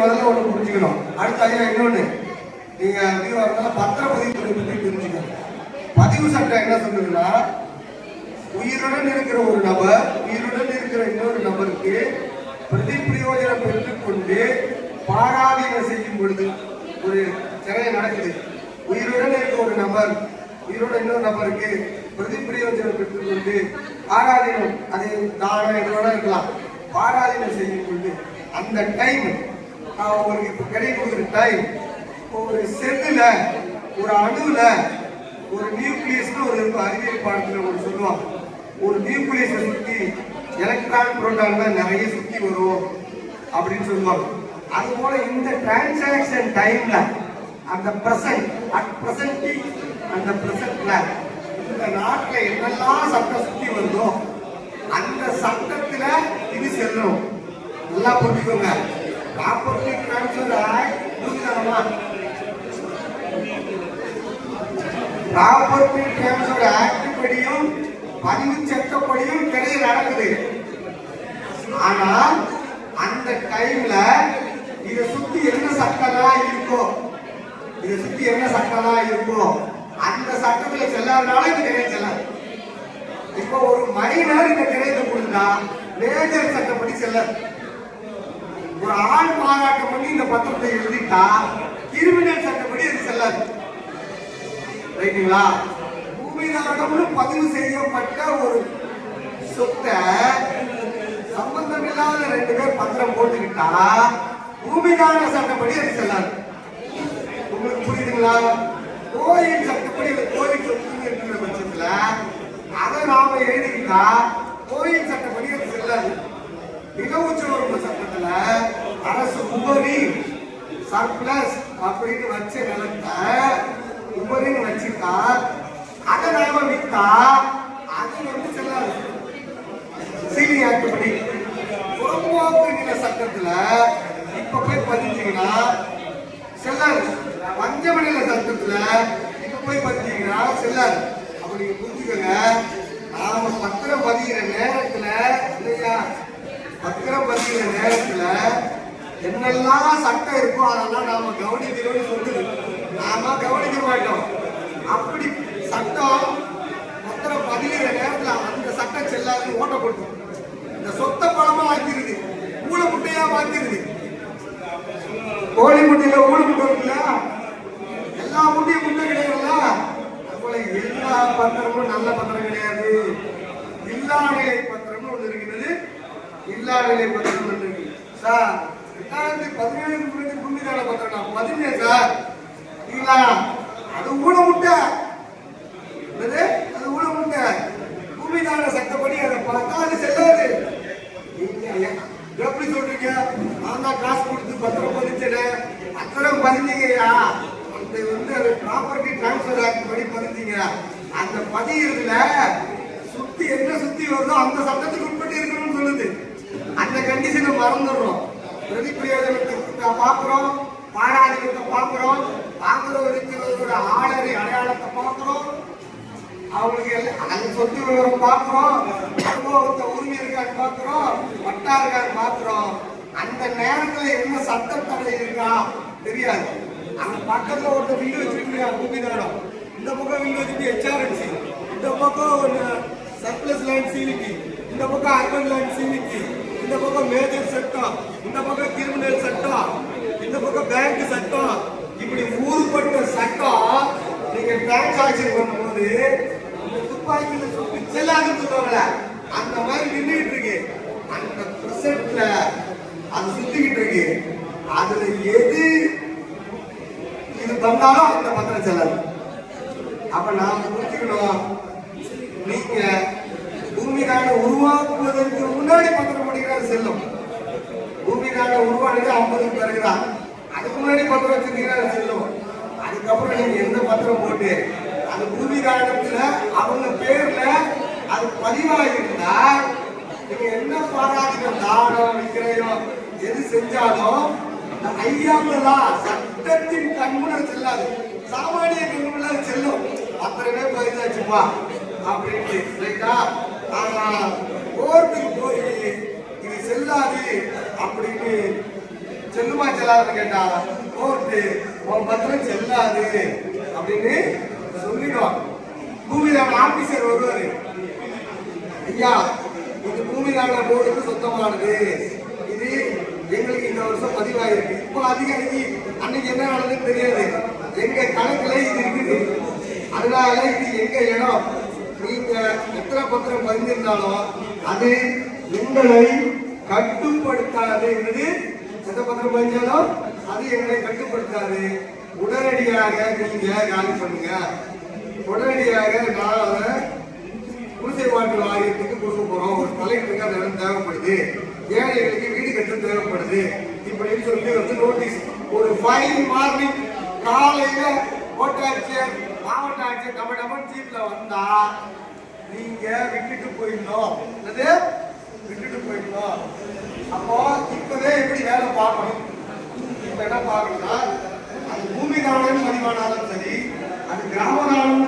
முதல்ல ஒன்று புரிஞ்சுக்கணும். அடுத்த ஐயா இன்னொன்று நீங்கள் அதிகமாக இருந்தாலும் பத்திரப்பதிவு பற்றி புரிஞ்சுக்கணும். பதிவு சட்டம் என்ன சொல்லுதுன்னா உயிருடன் இருக்கிற ஒரு நபர் உயிருடன் இருக்கிற இன்னொரு நபருக்கு பிரதி பிரயோஜனம் பெற்றுக்கொண்டு பாராதீனம் செய்யும் பொழுது ஒரு சிறையை நடக்குது. உயிருடன் இருக்கிற ஒரு நபர் உயிரோட இன்னொரு நபருக்கு பிரதி பிரயோஜனம் பெற்றுக்கொண்டு பாராதீனம் அது தானம் இருக்கலாம். பாராதீனம் செய்யும் பொழுது அந்த டைம் உங்களுக்கு இப்போ கிடைக்கக்கூடிய டைம் ஒரு செல்லில் ஒரு அணுவில் ஒரு நியூக்ளியஸ்னு ஒரு அறிவியல் பாடத்தில் ஒரு சொல்லுவாங்க. ஒரு நியூக்ளியஸை சுற்றி எலக்ட்ரான் புரோட்டான் தான் நிறைய சுற்றி வரும் அப்படின்னு சொல்லுவாங்க. அது போல இந்த டிரான்சாக்ஷன் டைம்ல அந்த ப்ரெசன்ட் அட் ப்ரெசன்டி அந்த ப்ரெசன்ட்ல இந்த நாட்டில் என்னெல்லாம் சட்டம் சுற்றி வருதோ அந்த சட்டத்தில் இது செல்லணும். நல்லா புரிஞ்சுக்கோங்க. ப்ராப்பர்ட்டி டிரான்ஸ்ஃபர் ஆக்ட் புரிஞ்சுக்கணுமா ப்ராப்பர்ட்டி டிரான்ஸ்ஃபர் ஆக்ட் படியும் பதிவு சட்டப்படியும் கிடையாது நடக்குது ஆனால் அந்த டைம்ல இதை சுத்தி என்ன சட்டம்லாம் இருக்கும் இதை சுத்தி என்ன சட்டம்லாம் இருக்கும் அந்த சட்டத்துல செல்லாதனால இந்த கிடையாது செல்லாது இப்போ ஒரு மைனர் இந்த கிடையத்தை கொடுத்தா மேஜர் சட்டப்படி செல்லாது ஒரு ஆள் மாறாட்டம் பண்ணி இந்த பத்திரத்தை எழுதிட்டா கிரிமினல் சட்டப்படி அது செல்லாது. ரைட்டுங்களா? பூமிதானம்னு பதிவு செய்யப்பட்ட ஒரு சொத்தை சம்பந்தமில்லாத ரெண்டு பேர் பத்திரம் போட்டுக்கிட்டா பூமிதான சட்டப்படி அது செல்லாது. உங்களுக்கு புரியுதுங்களா? கோயில் சட்டப்படி இந்த கோயில் சொத்துன்னு இருக்கிற பட்சத்துல அதை நாம எழுதிக்கிட்டா கோயில் சட்டப்படி அது செல்லாது. மிக உச்ச சட்டத்தில் சட்டத்துல அரசு உபரி சர்ப்ளஸ் அப்படின்னு வச்ச நிலத்தை உபரின்னு வச்சுட்டா அதை நாம வித்தா அது வந்து செல்லாது சீனி ஆக்ட் புறம்போக்கு நில சட்டத்துல இப்ப போய் பதிஞ்சீங்கன்னா செல்லாது பஞ்சம நில சட்டத்துல இப்ப போய் பதிஞ்சீங்கன்னா செல்லாது அப்ப நீங்க புரிஞ்சுக்கோங்க நாம பத்திரம் பதிகிற நேரத்துல இல்லையா? பத்திரம் பதிகிற நேரத்துல என்னெல்லாம் சட்டம் இருக்கோ அதெல்லாம் நாம கவனிக்கிறோம்னு சொல்லுது. நாம கவனிக்க மாட்டோம் அப்படி சட்டம் மொத்தம் பதிகிற நேரத்துல அந்த சட்டம் செல்லாது ஓட்ட கொடுக்கும் இந்த சொத்தை பழமா ஆக்கிருது ஊழ முட்டையா மாத்திருது. கோழி முட்டையில ஊழ முட்டை இருக்குல்ல? எல்லா முட்டையும் முட்டை கிடையாதுல்ல? அதுபோல எல்லா பத்திரமும் நல்ல பத்திரம் கிடையாது. இல்லா நிலை பத்திரம்னு ஒன்று இருக்கிறது இல்லா நிலை பத்திரம் ஒன்று இருக்கு சார் ரெண்டாயிரத்தி பதினேழு முன்னாடி குண்டு பத்திரம் நான் பதினேன் சார். இல்ல அது ஊழ முட்டை. அது ஊழ முட்டை. பூமிதான சட்டப்படி அதை பார்த்தா அது செல்லாது. எப்படி சொல்றீங்க? நான் தான் காசு கொடுத்து பத்திரம் பதிச்சேன் அத்தனை பதிஞ்சீங்கய்யா அந்த வந்து அது ப்ராப்பர்ட்டி டிரான்ஸ்ஃபர் ஆக்ட் படி பதிஞ்சீங்க அந்த பதிகிறதுல சுத்தி என்ன சுத்தி வருதோ அந்த சட்டத்துக்கு உட்பட்டு இருக்கணும்னு சொல்லுது. அந்த கண்டிஷனை மறந்துடுறோம். பிரதி பிரயோஜனத்தை பார்க்கிறோம் பாராளுமன்றத்தை பார்க்கிறோம் வாங்குறவருக்கு ஆளரை அடையாளத்தை பார்க்கிறோம் அவங்களுக்கு எல்லாம் அந்த சொத்து விவரம் பார்க்கிறோம் அனுபவத்தை உரிமை பார்க்கிறோம் வட்டார்கள் பார்க்கிறோம் அந்த நேரத்தில் என்ன சட்ட தடை இருக்கா தெரியாது. அந்த பக்கத்தில் ஒரு வில்லு வச்சிருக்கா பூமிதானம் இந்த பக்கம் வில்லு வச்சுட்டு ஹெச்ஆர்என்சி இந்த பக்கம் ஒரு சர்ப்ளஸ் லைன் சீனிக்கு இந்த பக்கம் அர்பன் லைன் சீனிக்கு இந்த பக்கம் மேஜர் சட்டம் இந்த பக்கம் கிரிமினல் சட்டம் இந்த பக்கம் பேங்க் சட்டம் இப்படி ஊருப்பட்ட சட்டம் நீங்க டிரான்சாக்சன் பண்ணும்போது இந்த துப்பாக்கியில சுட்டு செல்லாதுன்னு சொல்லுவாங்கல்ல அந்த மாதிரி நின்றுட்டு இருக்கு. அந்த ப்ரெசென்ட்ல அது சுத்திக்கிட்டு இருக்கு. அதுல எது? இது பண்ணாலும் அந்த பத்திரம் செல்லாது அப்ப நாம புரிஞ்சுக்கணும். நீங்க பூமிகான உருவாக்குவதற்கு முன்னாடி பத்திரம் செல்லும். பூமி நாங்க உருவானது ஐம்பதுக்கு பிறகுதான் அதுக்கு முன்னாடி பத்திரம் வச்சிருந்தீங்கன்னா அது செல்லும். அதுக்கப்புறம் நீங்க எந்த பத்திரம் போட்டு அந்த பூமி காரணத்துல அவங்க பேர்ல அது பதிவாயிருந்தா நீங்க என்ன பாராதிகம் தானம் விக்கிரயம் எது செஞ்சாலும் இந்த ஐயாமலா சட்டத்தின் கண்முன்னர் செல்லாது. சாமானிய கண்முன்னர் செல்லும். பத்திரமே பதிவாச்சுப்பா அப்படின்ட்டு ரைட்டா ஆனா கோர்ட்டுக்கு போய் செல்லாது அப்படின்னு செல்லுமா செல்லாதுன்னு கேட்டா கோர்ட்டு உன் பத்திரம் செல்லாது அப்படின்னு சொல்லிடுவான். பூமியில அவன் ஆபீசர் வருவாரு. ஐயா இது பூமி நாள போர்டுக்கு சொந்தமானது. இது எங்களுக்கு இந்த வருஷம் பதிவாயிருக்கு. இப்போ அதிகாரிக்கு அன்னைக்கு என்ன நடந்ததுன்னு தெரியாது. எங்க கணக்குல இது இருக்குது. அதனால இது எங்க இடம்? நீங்க எத்தனை பத்திரம் பதிஞ்சிருந்தாலும் அது உங்களை கட்டுப்படுத்தாது என்னது? சட்டப்பத்திரம் பத்திரம் அது எங்களை கட்டுப்படுத்தாது. உடனடியாக நீங்க காலி பண்ணுங்க. உடனடியாக நான் அதை குடிசை மாற்று வாரியத்துக்கு கொடுக்க போறோம். ஒரு தலைவருக்கு அந்த இடம் தேவைப்படுது. ஏழைகளுக்கு வீடு கட்ட தேவைப்படுது. இப்படின்னு சொல்லி வந்து நோட்டீஸ் ஒரு ஃபைவ் மார்னிங் காலையில கோட்டாட்சியர் மாவட்ட ஆட்சியர் நம்ம நம்ம சீட்ல வந்தா நீங்க விட்டுட்டு போயிடணும். என்னது? விட்டுட்டு போயிட்டோம் அப்போ இப்பவே எப்படி வேலை பார்க்கணும்? இப்ப என்ன பார்க்கணும்னா அது பூமி பூமிக்காரனும் மதிவானாலும் சரி அது கிராம காலம்